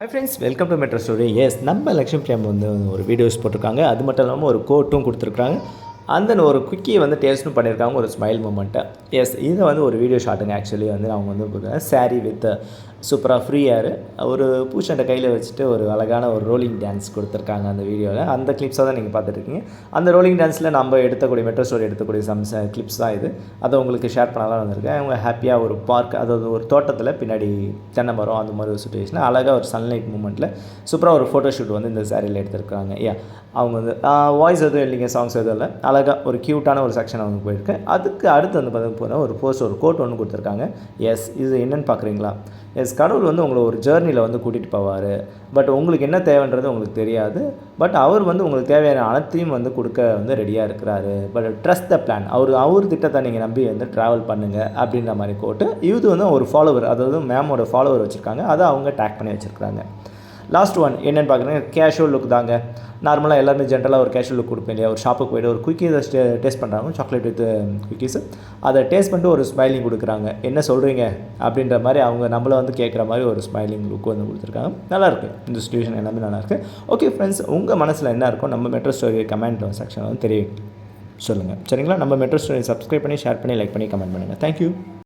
Hi friends welcome to Metro Story S நம்ம லக்ஷ்மி பிரியம் வந்து ஒரு வீடியோஸ் போட்டிருக்காங்க. அது மட்டும் இல்லாமல் ஒரு கோட்டும் கொடுத்துருக்காங்க அந்த ஒரு குக்கியை வந்து டேஸ்ட்டும் பண்ணியிருக்காங்க ஒரு ஸ்மைல் மூமெண்ட்டை எஸ் இதை வந்து ஒரு வீடியோ ஷாட்டுங்க ஆக்சுவலி வந்து அவங்க வந்து சாரீ வித் சூப்பராக ஃப்ரீயாக ஒரு பூச்சண்டை கையில் வச்சுட்டு ஒரு அழகான ஒரு ரோலிங் டான்ஸ் கொடுத்துருக்காங்க அந்த வீடியோவில் அந்த கிளிப்ஸாக தான் நீங்கள் பார்த்துருக்கீங்க அந்த ரோலிங் டான்ஸில் நம்ம எடுத்தக்கூடிய மெட்ரோ ஸ்டோரி எடுத்தக்கூடிய சம் கிளிப்ஸ் தான் இது. அதை உங்களுக்கு ஷேர் பண்ணலாம் வந்திருக்கேன். அவங்க ஹாப்பியாக ஒரு பார்க் அதாவது ஒரு தோட்டத்தில் பின்னாடி தென்னை மரம் அந்த மாதிரி ஒரு சுச்சுவேஷன் அழகாக ஒரு சன்லைட் மூமெண்ட்டில் சூப்பராக ஒரு ஃபோட்டோ ஷூட் வந்து இந்த சாரியில் எடுத்திருக்காங்க. ஏன் அவங்க வந்து வாய்ஸ் எதுவும் இல்லைங்க சாங்ஸ் எதுவும் இல்லை. அழகாக ஒரு க்யூட்டான ஒரு செக்ஷன் அவங்க போயிருக்கு. அதுக்கு அடுத்து வந்து பார்த்தீங்கன்னா ஒரு போஸ்ட் ஒரு கோட் ஒன்று கொடுத்துருக்காங்க. எஸ் இது என்னென்னு பார்க்குறீங்களா எஸ் கடவுள் வந்து உங்களை ஒரு ஜேர்னியில் வந்து கூட்டிகிட்டு போவார். பட் உங்களுக்கு என்ன தேவைன்றது உங்களுக்கு தெரியாது. பட் அவர் வந்து உங்களுக்கு தேவையான அனைத்தையும் வந்து கொடுக்க வந்து ரெடியாக இருக்கிறாரு. பட் ட்ரஸ்ட் த பிளான் அவர் அவர் திட்டத்தை நீங்கள் நம்பி வந்து ட்ராவல் பண்ணுங்கள் அப்படின்ற மாதிரி கோட்டு இது வந்து ஒரு ஃபாலோவர் அதாவது மேமோட ஃபாலோவர் வச்சுருக்காங்க. அதை அவங்க டேக் பண்ணி வச்சுருக்காங்க லாஸ்ட் ஒன் என்னென்னு பார்க்குறீங்க? கேஷுவல் லுக் தாங்க. நார்மலாக எல்லாருமே ஜென்ரலாக ஒரு கேஷுவல் லுக் கொடுப்பேன் இல்லையா? ஒரு ஷாப்புக்கு போய்ட்டு ஒரு குக்கீஸை டேஸ்ட் பண்ணுறாங்க சாக்லேட் வித் குக்கீஸு அதை டேஸ்ட் பண்ணிட்டு ஒரு ஸ்மைலிங் கொடுக்குறாங்க. என்ன சொல்கிறீங்க அப்படின்ற மாதிரி அவங்க நம்மளை வந்து கேட்குற மாதிரி ஒரு ஸ்மைலிங் லுக் வந்து கொடுத்துருக்காங்க. நல்லாயிருக்கு இந்த சுச்சுவேஷன் எல்லாமே நல்லாயிருக்கு ஓகே ஃப்ரெண்ட்ஸ் உங்கள் மனசில் என்ன இருக்கும் நம்ம மெட்ரோ ஸ்டோரி கமெண்ட் செக்ஷன் வந்து தெரியும். சொல்லுங்கள் சரிங்களா? நம்ம மெட்ரோ ஸ்டோரி சப்ஸ்கிரைப் பண்ணி ஷேர் பண்ணி லைக் பண்ணி கமெண்ட் பண்ணுங்கள் தேங்க்யூ